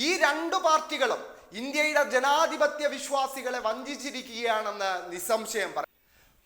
ഈ രണ്ടു പാർട്ടികളും ഇന്ത്യയുടെ ജനാധിപത്യ വിശ്വാസികളെ വഞ്ചിച്ചിരിക്കുകയാണെന്ന് നിസ്സംശയം പറയും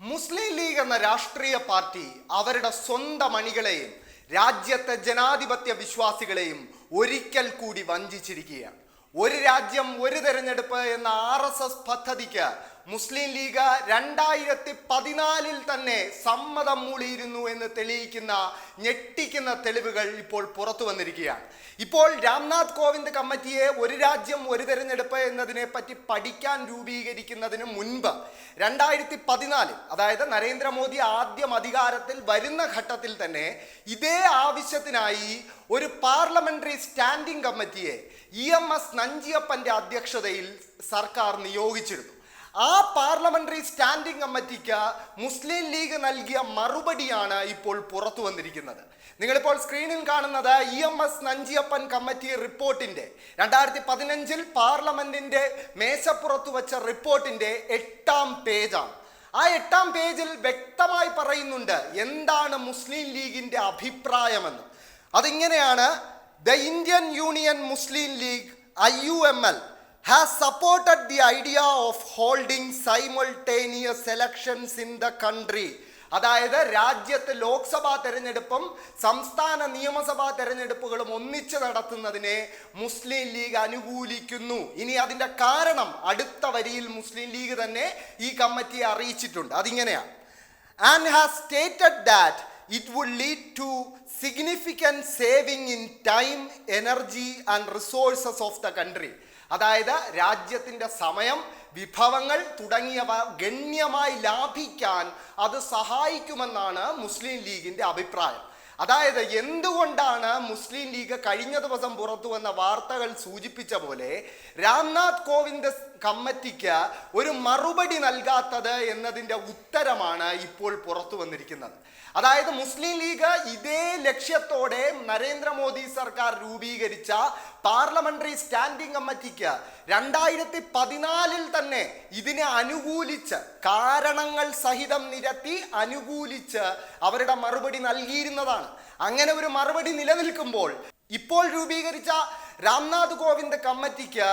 മുസ്ലിം ലീഗ് എന്ന രാഷ്ട്രീയ പാർട്ടി അവരുടെ സ്വന്തം അണികളെയും രാജ്യത്തെ ജനാധിപത്യ വിശ്വാസികളെയും ഒരിക്കൽ കൂടി വഞ്ചിച്ചിരിക്കുകയാണ്. ഒരു രാജ്യം ഒരു തെരഞ്ഞെടുപ്പ് എന്ന ആർ എസ് എസ് പദ്ധതിക്ക് മുസ്ലിം ലീഗ് രണ്ടായിരത്തി പതിനാലിൽ തന്നെ സമ്മതം മൂളിയിരുന്നു എന്ന് തെളിയിക്കുന്ന ഞെട്ടിക്കുന്ന തെളിവുകൾ ഇപ്പോൾ പുറത്തു വന്നിരിക്കുകയാണ്. ഇപ്പോൾ രാംനാഥ് കോവിന്ദ് കമ്മിറ്റിയെ ഒരു രാജ്യം ഒരു തെരഞ്ഞെടുപ്പ് എന്നതിനെ പറ്റി പഠിക്കാൻ രൂപീകരിക്കുന്നതിന് മുൻപ് രണ്ടായിരത്തി പതിനാലിൽ അതായത് നരേന്ദ്രമോദി ആദ്യം അധികാരത്തിൽ വരുന്ന ഘട്ടത്തിൽ തന്നെ ഇതേ ആവശ്യത്തിനായി ഒരു പാർലമെന്ററി സ്റ്റാൻഡിംഗ് കമ്മിറ്റിയെ ഇ എം എസ് നഞ്ചിയപ്പന്റെ അധ്യക്ഷതയിൽ സർക്കാർ നിയോഗിച്ചിരുന്നു. ആ പാർലമെന്ററി സ്റ്റാൻഡിംഗ് കമ്മിറ്റിക്ക് മുസ്ലിം ലീഗ് നൽകിയ മറുപടിയാണ് ഇപ്പോൾ പുറത്തു വന്നിരിക്കുന്നത്. നിങ്ങളിപ്പോൾ സ്ക്രീനിൽ കാണുന്നത് E M S Nanjiappan committee റിപ്പോർട്ടിന്റെ രണ്ടായിരത്തി പതിനഞ്ചിൽ പാർലമെന്റിന്റെ മേശപ്പുറത്ത് വച്ച റിപ്പോർട്ടിന്റെ എട്ടാം പേജാണ്. ആ എട്ടാം പേജിൽ വ്യക്തമായി പറയുന്നുണ്ട് എന്താണ് മുസ്ലിം ലീഗിന്റെ അഭിപ്രായമെന്ന്. അതിങ്ങനെയാണ് the Indian Union Muslim League I U M L has supported the idea of holding simultaneous elections in the country അതായത് രാജ്യത്ത് ലോക്സഭാ തെരഞ്ഞെടുപ്പും സംസ്ഥാന നിയമസഭാ തെരഞ്ഞെടുപ്പുകളും ഒന്നിച്ച് നടത്തുന്നതിനെ മുസ്ലിം ലീഗ് അനുകൂലിക്കുന്നു ഇനി അതിന്റെ കാരണം അടുത്ത വരിയിൽ മുസ്ലിം ലീഗ് തന്നെ ഈ കമ്മിറ്റിയെ അറിയിച്ചിട്ടുണ്ട് അതിങ്ങനെയാണ് and has stated that it would lead to significant saving in time, energy and resources of the country. അതായത് രാജ്യത്തിന്റെ സമയം വിഭവങ്ങൾ തുടങ്ങിയവ ഗണ്യമായി ലാഭിക്കാൻ അത് സഹായിക്കുമെന്നാണ് മുസ്ലിം ലീഗിന്റെ അഭിപ്രായം. അതായത് എന്തുകൊണ്ടാണ് മുസ്ലിം ലീഗ് കഴിഞ്ഞ ദിവസം പുറത്തു വന്ന വാർത്തകൾ സൂചിപ്പിച്ച പോലെ രാംനാഥ് കോവിന്ദ് കമ്മിറ്റിക്ക് ഒരു മറുപടി നൽകാത്തത് എന്നതിന്റെ ഉത്തരമാണ് ഇപ്പോൾ പുറത്തു വന്നിരിക്കുന്നത്. അതായത് മുസ്ലിം ലീഗ് ഇതേ ലക്ഷ്യത്തോടെ നരേന്ദ്രമോദി സർക്കാർ രൂപീകരിച്ച പാർലമെന്ററി സ്റ്റാൻഡിംഗ് കമ്മിറ്റിക്ക് രണ്ടായിരത്തി പതിനാലിൽ തന്നെ ഇതിനെ അനുകൂലിച്ച് കാരണങ്ങൾ സഹിതം നിരത്തി അനുകൂലിച്ച് അവരുടെ മറുപടി നൽകിയിരുന്നതാണ്. അങ്ങനെ ഒരു മറുപടി നിലനിൽക്കുമ്പോൾ ഇപ്പോൾ രൂപീകരിച്ച രാംനാഥ് കോവിന്ദ് കമ്മിറ്റിക്ക്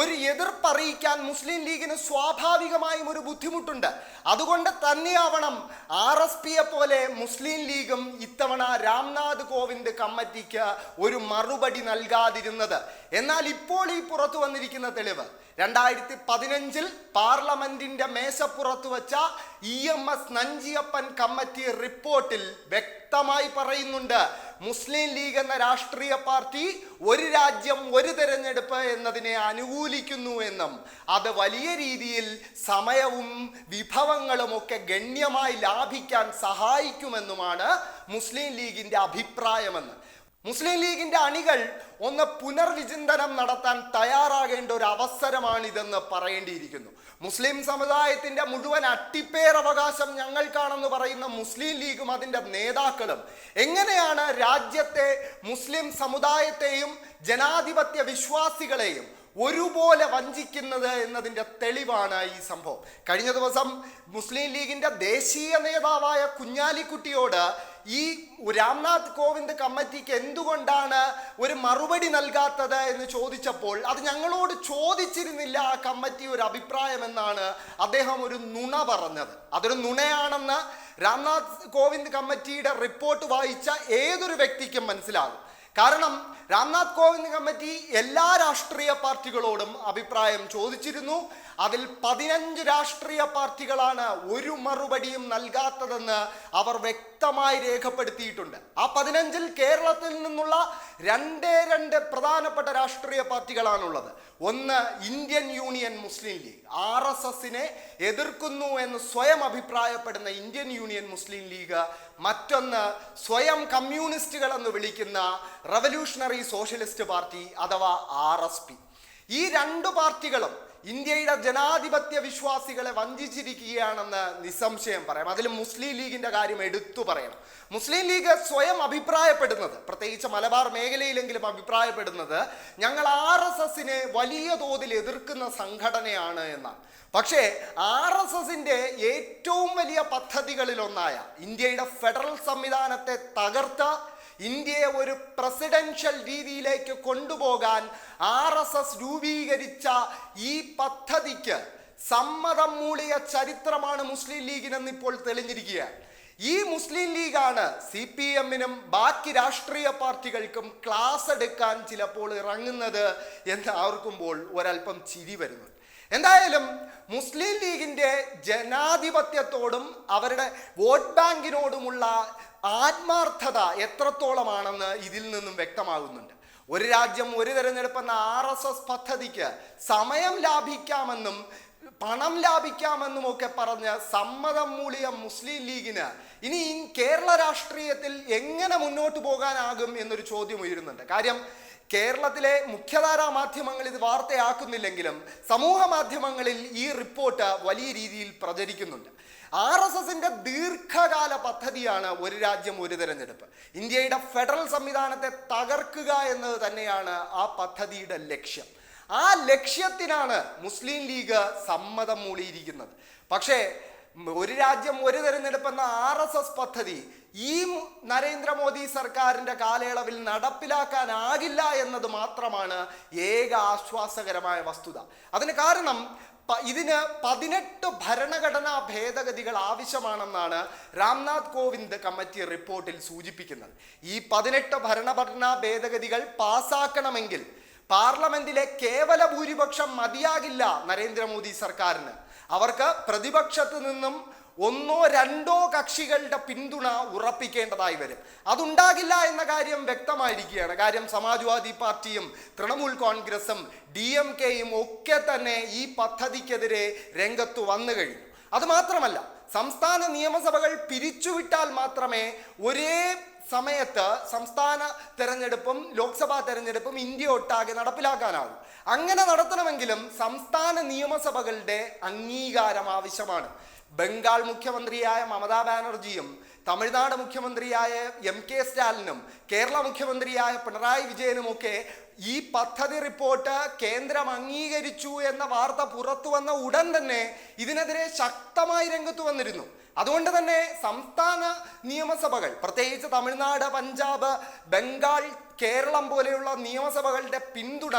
ഒരു എതിർപ്പറിയിക്കാൻ മുസ്ലിം ലീഗിന് സ്വാഭാവികമായും ഒരു ബുദ്ധിമുട്ടുണ്ട്. അതുകൊണ്ട് തന്നെയാവണം ആർ എസ് പിയെ പോലെ മുസ്ലിം ലീഗും ഇത്തവണ രാംനാഥ് കോവിന്ദ് കമ്മിറ്റിക്ക് ഒരു മറുപടി നൽകാതിരുന്നത്. എന്നാൽ ഇപ്പോൾ ഈ പുറത്തു വന്നിരിക്കുന്ന തെളിവ് രണ്ടായിരത്തി പതിനഞ്ചിൽ പാർലമെന്റിന്റെ മേശപ്പുറത്ത് വെച്ച E M S Nanchiappan committee റിപ്പോർട്ടിൽ വ്യക്തമായി പറയുന്നുണ്ട് മുസ്ലിം ലീഗ് എന്ന രാഷ്ട്രീയ പാർട്ടി ഒരു രാജ്യം ഒരു തെരഞ്ഞെടുപ്പ് എന്നതിനെ അനുകൂലിക്കുന്നു എന്നും അത് വലിയ രീതിയിൽ സമയവും വിഭവങ്ങളും ഒക്കെ ഗണ്യമായി ലാഭിക്കാൻ സഹായിക്കുമെന്നുമാണ് മുസ്ലിം ലീഗിന്റെ അഭിപ്രായമെന്ന്. മുസ്ലിം ലീഗിന്റെ അണികൾ ഒന്ന് പുനർവിചിന്തനം നടത്താൻ തയ്യാറാകേണ്ട ഒരു അവസരമാണിതെന്ന് പറയേണ്ടിയിരിക്കുന്നു. മുസ്ലിം സമുദായത്തിന്റെ മുഴുവൻ അട്ടിപ്പേറവകാശം ഞങ്ങൾക്കാണെന്ന് പറയുന്ന മുസ്ലിം ലീഗും അതിന്റെ നേതാക്കളും എങ്ങനെയാണ് രാജ്യത്തെ മുസ്ലിം സമുദായത്തെയും ജനാധിപത്യ വിശ്വാസികളെയും ഒരുപോലെ വഞ്ചിക്കുന്നത് എന്നതിന്റെ തെളിവാണ് ഈ സംഭവം. കഴിഞ്ഞ ദിവസം മുസ്ലിം ലീഗിന്റെ ദേശീയ നേതാവായ കുഞ്ഞാലിക്കുട്ടിയോട് ഈ രാംനാഥ് കോവിന്ദ് കമ്മിറ്റിക്ക് എന്തുകൊണ്ടാണ് ഒരു മറുപടി നൽകാത്തത് എന്ന് ചോദിച്ചപ്പോൾ അത് ഞങ്ങളോട് ചോദിച്ചിരുന്നില്ല ആ കമ്മിറ്റി ഒരു അഭിപ്രായം എന്നാണ് അദ്ദേഹം ഒരു നുണ പറഞ്ഞത്. അതൊരു നുണയാണെന്ന് രാംനാഥ് കോവിന്ദ് കമ്മിറ്റിയുടെ റിപ്പോർട്ട് വായിച്ച ഏതൊരു വ്യക്തിക്കും മനസ്സിലാകും. കാരണം രാംനാഥ് കോവിന്ദ് കമ്മിറ്റി എല്ലാ രാഷ്ട്രീയ പാർട്ടികളോടും അഭിപ്രായം ചോദിച്ചിരുന്നു. അതിൽ പതിനഞ്ച് രാഷ്ട്രീയ പാർട്ടികളാണ് ഒരു മറുപടിയും നൽകാത്തതെന്ന് അവർ വ്യക്തമായി രേഖപ്പെടുത്തിയിട്ടുണ്ട്. ആ പതിനഞ്ചിൽ കേരളത്തിൽ നിന്നുള്ള രണ്ടേ രണ്ട് പ്രധാനപ്പെട്ട രാഷ്ട്രീയ പാർട്ടികളാണുള്ളത്. ഒന്ന് Indian Union Muslim League. R S എസിനെ എതിർക്കുന്നു എന്ന് സ്വയം അഭിപ്രായപ്പെടുന്ന ഇന്ത്യൻ യൂണിയൻ മുസ്ലിം ലീഗ് മറ്റൊന്ന് സ്വയം കമ്മ്യൂണിസ്റ്റുകൾ എന്ന് വിളിക്കുന്ന റവല്യൂഷണറി സോഷ്യലിസ്റ്റ് പാർട്ടി അഥവാ ആർ എസ് പി. ഈ രണ്ട് പാർട്ടികളും ഇന്ത്യയുടെ ജനാധിപത്യ വിശ്വാസികളെ വഞ്ചിച്ചിരിക്കുകയാണെന്ന് നിസ്സംശയം പറയാം. അതിൽ മുസ്ലിം ലീഗിന്റെ കാര്യം എടുത്തു പറയണം. മുസ്ലിം ലീഗ് സ്വയം അഭിപ്രായപ്പെടുന്നത് പ്രത്യേകിച്ച് മലബാർ മേഖലയിലെങ്കിലും അഭിപ്രായപ്പെടുന്നത് ഞങ്ങൾ ആർ എസ് എസിനെ വലിയ തോതിൽ എതിർക്കുന്ന സംഘടനയാണ് എന്നാണ്. പക്ഷേ ആർ എസ് എസിന്റെ ഏറ്റവും വലിയ പദ്ധതികളിലൊന്നായ ഇന്ത്യയുടെ ഫെഡറൽ സംവിധാനത്തെ തകർത്ത ഇന്ത്യയെ ഒരു പ്രസിഡൻഷ്യൽ രീതിയിലേക്ക് കൊണ്ടുപോകാൻ ആർ എസ് എസ് രൂപീകരിച്ച ഈ പദ്ധതിക്ക് സമ്മതം മൂളിയ ചരിത്രമാണ് മുസ്ലിം ലീഗിനെന്ന് ഇപ്പോൾ തെളിഞ്ഞിരിക്കുകയാണ്. ഈ മുസ്ലിം ലീഗാണ് സി പി എമ്മിനും ബാക്കി രാഷ്ട്രീയ പാർട്ടികൾക്കും ക്ലാസ് എടുക്കാൻ ചിലപ്പോൾ ഇറങ്ങുന്നത് എന്ന് ആർക്കുമ്പോൾ ഒരല്പം ചിരി വരുന്നു. എന്തായാലും മുസ്ലിം ലീഗിന്റെ ജനാധിപത്യത്തോടും അവരുടെ വോട്ട് ബാങ്കിനോടുമുള്ള ആത്മാർത്ഥത എത്രത്തോളമാണെന്ന് ഇതിൽ നിന്നും വ്യക്തമാകുന്നുണ്ട്. ഒരു രാജ്യം ഒരു തെരഞ്ഞെടുപ്പ് എന്ന ആർ എസ് എസ് പദ്ധതിക്ക് സമയം ലാഭിക്കാമെന്നും പണം ലാഭിക്കാമെന്നും ഒക്കെ പറഞ്ഞ് സമ്മതം മൂളിയ മുസ്ലിം ലീഗിന് ഇനി കേരള രാഷ്ട്രീയത്തിൽ എങ്ങനെ മുന്നോട്ട് പോകാനാകും എന്നൊരു ചോദ്യം ഉയരുന്നുണ്ട്. കാര്യം കേരളത്തിലെ മുഖ്യധാരാ മാധ്യമങ്ങൾ ഇത് വാർത്തയാക്കുന്നില്ലെങ്കിലും സമൂഹ മാധ്യമങ്ങളിൽ ഈ റിപ്പോർട്ട് വലിയ രീതിയിൽ പ്രചരിക്കുന്നുണ്ട്. ആർ എസ് എസിന്റെ ദീർഘകാല പദ്ധതിയാണ് ഒരു രാജ്യം ഒരു തെരഞ്ഞെടുപ്പ്. ഇന്ത്യയുടെ ഫെഡറൽ സംവിധാനത്തെ തകർക്കുക എന്നത് തന്നെയാണ് ആ പദ്ധതിയുടെ ലക്ഷ്യം. ആ ലക്ഷ്യത്തിനാണ് മുസ്ലിം ലീഗ് സമ്മതം മൂളിയിരിക്കുന്നത്. പക്ഷേ ഒരു രാജ്യം ഒരു തെരഞ്ഞെടുപ്പ് എന്ന ആർ എസ് എസ് പദ്ധതി ഈ നരേന്ദ്രമോദി സർക്കാരിന്റെ കാലയളവിൽ നടപ്പിലാക്കാനാകില്ല എന്നത് മാത്രമാണ് ഏക ആശ്വാസകരമായ വസ്തുത. അതിന് കാരണം ഇതിന് പതിനെട്ട് ഭരണഘടനാ ഭേദഗതികൾ ആവശ്യമാണെന്നാണ് രാംനാഥ് കോവിന്ദ് കമ്മിറ്റി റിപ്പോർട്ടിൽ സൂചിപ്പിക്കുന്നത്. ഈ പതിനെട്ട് ഭരണഘടനാ ഭേദഗതികൾ പാസാക്കണമെങ്കിൽ പാർലമെന്റിലെ കേവല ഭൂരിപക്ഷം മതിയാകില്ല നരേന്ദ്രമോദി സർക്കാരിന്. അവർക്ക് പ്രതിപക്ഷത്ത് നിന്നും ഒന്നോ രണ്ടോ കക്ഷികളുടെ പിന്തുണ ഉറപ്പിക്കേണ്ടതായി വരും. അതുണ്ടാകില്ല എന്ന കാര്യം വ്യക്തമായിരിക്കുകയാണ്. കാര്യം സമാജ്വാദി പാർട്ടിയും തൃണമൂൽ കോൺഗ്രസും ഡി ഒക്കെ തന്നെ ഈ പദ്ധതിക്കെതിരെ രംഗത്ത് വന്നു കഴിഞ്ഞു. അത് മാത്രമല്ല സംസ്ഥാന നിയമസഭകൾ പിരിച്ചുവിട്ടാൽ മാത്രമേ ഒരേ സമയത്ത് സംസ്ഥാന തെരഞ്ഞെടുപ്പും ലോക്സഭാ തെരഞ്ഞെടുപ്പും ഇന്ത്യ ഒട്ടാകെ നടപ്പിലാക്കാനാകും അങ്ങനെ നടത്തണമെങ്കിലും സംസ്ഥാന നിയമസഭകളുടെ അംഗീകാരം ആവശ്യമാണ്. ബംഗാൾ മുഖ്യമന്ത്രിയായ മമതാ ബാനർജിയും തമിഴ്നാട് മുഖ്യമന്ത്രിയായ എം കെ സ്റ്റാലിനും കേരള മുഖ്യമന്ത്രിയായ പിണറായി വിജയനുമൊക്കെ ഈ പദ്ധതി റിപ്പോർട്ട് കേന്ദ്രം അംഗീകരിച്ചു എന്ന വാർത്ത പുറത്തു വന്ന ഉടൻ തന്നെ ഇതിനെതിരെ ശക്തമായി രംഗത്ത് വന്നിരുന്നു. അതുകൊണ്ട് തന്നെ സംസ്ഥാന നിയമസഭകൾ പ്രത്യേകിച്ച് തമിഴ്നാട് പഞ്ചാബ് ബംഗാൾ കേരളം പോലെയുള്ള നിയമസഭകളുടെ പിന്തുണ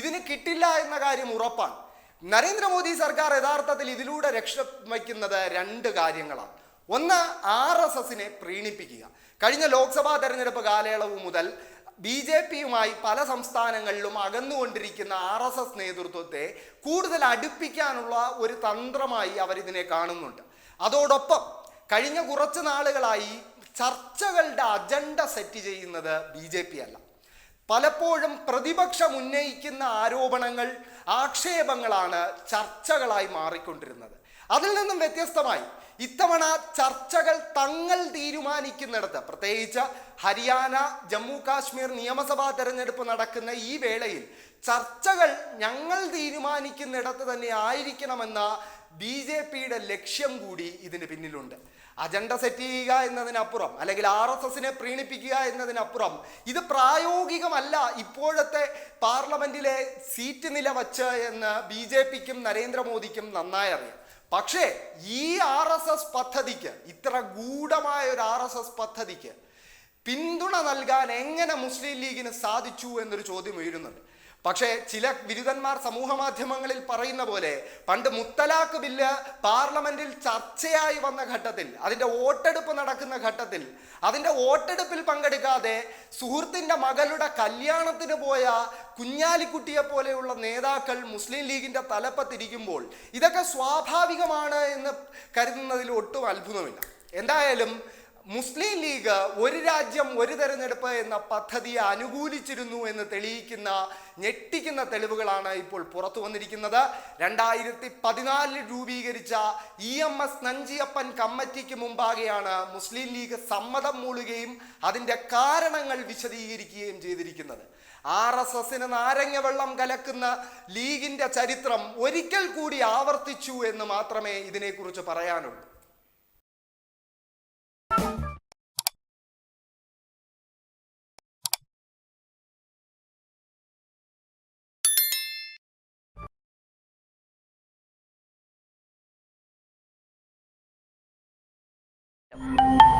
ഇതിന് കിട്ടില്ല എന്ന കാര്യം ഉറപ്പാണ്. നരേന്ദ്രമോദി സർക്കാർ യഥാർത്ഥത്തിൽ ഇതിലൂടെ രക്ഷ വയ്ക്കുന്നത് രണ്ട് കാര്യങ്ങളാണ്. ഒന്ന് ആർ എസ് എസിനെ പ്രീണിപ്പിക്കുക. കഴിഞ്ഞ ലോക്സഭാ തെരഞ്ഞെടുപ്പ് കാലയളവ് മുതൽ ബി ജെ പിയുമായി പല സംസ്ഥാനങ്ങളിലും അകന്നുകൊണ്ടിരിക്കുന്ന ആർ എസ് എസ് നേതൃത്വത്തെ കൂടുതൽ അടുപ്പിക്കാനുള്ള ഒരു തന്ത്രമായി അവരിതിനെ കാണുന്നുണ്ട്. അതോടൊപ്പം കഴിഞ്ഞ കുറച്ച് നാളുകളായി ചർച്ചകളുടെ അജണ്ട സെറ്റ് ചെയ്യുന്നത് ബി ജെ പി അല്ല. പലപ്പോഴും പ്രതിപക്ഷം ഉന്നയിക്കുന്ന ആരോപണങ്ങൾ ആക്ഷേപങ്ങളാണ് ചർച്ചകളായി മാറിക്കൊണ്ടിരുന്നത്. അതിൽ നിന്നും വ്യത്യസ്തമായി ഇത്തവണ ചർച്ചകൾ തങ്ങൾ തീരുമാനിക്കുന്നിടത്ത് പ്രത്യേകിച്ച് ഹരിയാന ജമ്മു കാശ്മീർ നിയമസഭാ തെരഞ്ഞെടുപ്പ് നടക്കുന്ന ഈ വേളയിൽ ചർച്ചകൾ ഞങ്ങൾ തീരുമാനിക്കുന്നിടത്ത് തന്നെ ആയിരിക്കണമെന്ന ബി ജെ പിയുടെ ലക്ഷ്യം കൂടി ഇതിന് പിന്നിലുണ്ട്. അജണ്ട സെറ്റ് ചെയ്യുക എന്നതിനപ്പുറം അല്ലെങ്കിൽ ആർ എസ് എസിനെ പ്രീണിപ്പിക്കുക എന്നതിനപ്പുറം ഇത് പ്രായോഗികമല്ല ഇപ്പോഴത്തെ പാർലമെന്റിലെ സീറ്റ് നില വച്ച് എന്ന് ബി ജെ പിക്കും നരേന്ദ്രമോദിക്കും നന്നായി അറിയാം. പക്ഷേ ഈ ആർ എസ് എസ് പദ്ധതിക്ക് ഇത്ര ഗൂഢമായ ഒരു ആർ എസ് എസ് പദ്ധതിക്ക് പിന്തുണ നൽകാൻ എങ്ങനെ മുസ്ലിം ലീഗിന് സാധിച്ചു എന്നൊരു ചോദ്യം ഉയരുന്നുണ്ട്. പക്ഷേ ചില ബിരുദന്മാർ സമൂഹ മാധ്യമങ്ങളിൽ പറയുന്ന പോലെ പണ്ട് മുത്തലാഖ് ബില്ല് പാർലമെന്റിൽ ചർച്ചയായി വന്ന ഘട്ടത്തിൽ അതിന്റെ വോട്ടെടുപ്പ് നടക്കുന്ന ഘട്ടത്തിൽ അതിന്റെ വോട്ടെടുപ്പിൽ പങ്കെടുക്കാതെ സുഹൃത്തിന്റെ മകളുടെ കല്യാണത്തിന് പോയ കുഞ്ഞാലിക്കുട്ടിയെ പോലെയുള്ള നേതാക്കൾ മുസ്ലിം ലീഗിന്റെ തലപ്പത്തിരിക്കുമ്പോൾ ഇതൊക്കെ സ്വാഭാവികമാണ് എന്ന് കരുതുന്നതിൽ ഒട്ടും അത്ഭുതമില്ല. എന്തായാലും മുസ്ലിം ലീഗ് ഒരു രാജ്യം ഒരു തെരഞ്ഞെടുപ്പ് എന്ന പദ്ധതിയെ അനുകൂലിച്ചിരുന്നു എന്ന് തെളിയിക്കുന്ന ഞെട്ടിക്കുന്ന തെളിവുകളാണ് ഇപ്പോൾ പുറത്തു വന്നിരിക്കുന്നത്. രണ്ടായിരത്തി പതിനാലിൽ രൂപീകരിച്ച ഇ എം എസ് നഞ്ചിയപ്പൻ കമ്മിറ്റിക്ക് മുമ്പാകെയാണ് മുസ്ലിം ലീഗ് സമ്മതം മൂളുകയും അതിന്റെ കാരണങ്ങൾ വിശദീകരിക്കുകയും ചെയ്തിരിക്കുന്നത്. ആർ എസ് എസിന് നാരങ്ങ വെള്ളം കലക്കുന്ന ലീഗിന്റെ ചരിത്രം ഒരിക്കൽ കൂടി ആവർത്തിച്ചു എന്ന് മാത്രമേ ഇതിനെക്കുറിച്ച് പറയാനുള്ളൂ. you